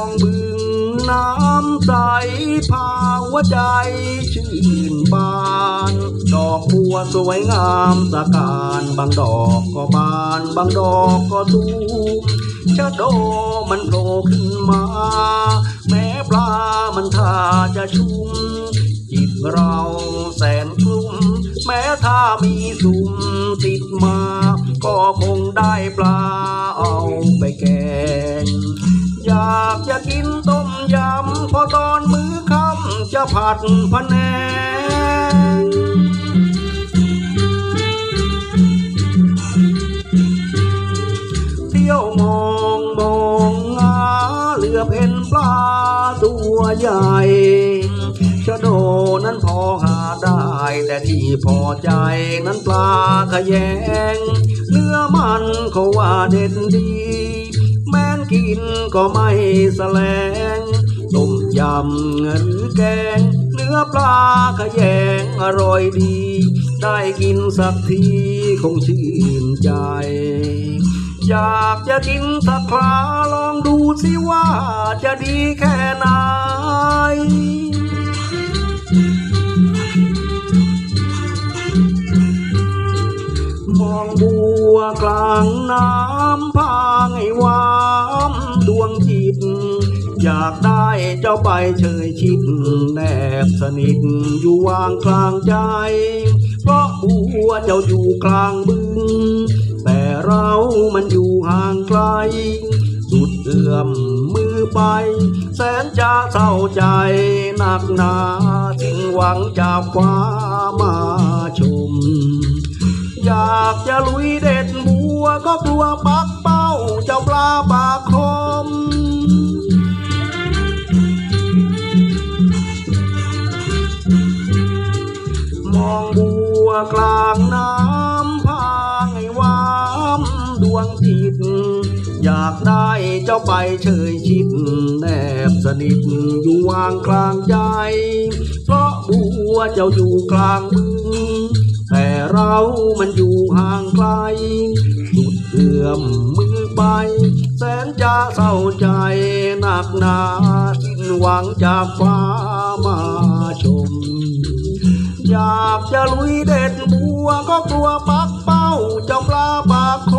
องบึงน้ำใสพาหัวใจชื่นบาน ดอกบัวสวยงามสการบางดอกก็บาน บางดอกก็สูงชะโดมันโผล่ขึ้นมา แม้ปลามันท่าจะชุ่มจิตเราแสนกลุ้มแม้ถ้ามีสุ่มติดมา ผัดพะแนงเที่ยวมองมองหาเหลือเห็นปลาตัวใหญ่ชะโดนั้นพอหาได้ แต่ที่พอใจนั้นปลาขยง เนื้อมันเขาว่าเด็ดดี แม้นกินก็ไม่แสลง ยำหรือแกง เนื้อปลาขยงอร่อยดี ได้กินสักทีคงชื่นใจ อยากจะกินสักคราลองดูสิว่าจะดีแค่ไหนมองบัวกลางน้ำพาไงวามดวงจิต อยากได้เจ้าไปเชยชิดแนบสนิทอยู่วางกลางใจ เพราะบัวเจ้าอยู่กลางบึง แต่เรามันอยู่ห่างไกล สุดเอื้อมมือไป แสนจะเศร้าใจหนักหนาสิ้นหวังจากฟ้ามาชม อยากจะลุยเด็ดบัวก็กลัวปัก มองบัวกลางน้ำพาไงวามดวงจิต อยากได้เจ้าไปเชยชิด แนบสนิทอยู่วางกลางใจ เพราะบัวเจ้าอยู่กลางบึงแต่เรามันอยู่ห่างไกลสุดเอื้อมมือไป แสนจะเศร้าใจหนักหนาสิ้นหวังจากฟ้ามาชม อยากจะลุยเด็ดบัวก็กลัวปักเป้าเจ้าปลาปากโค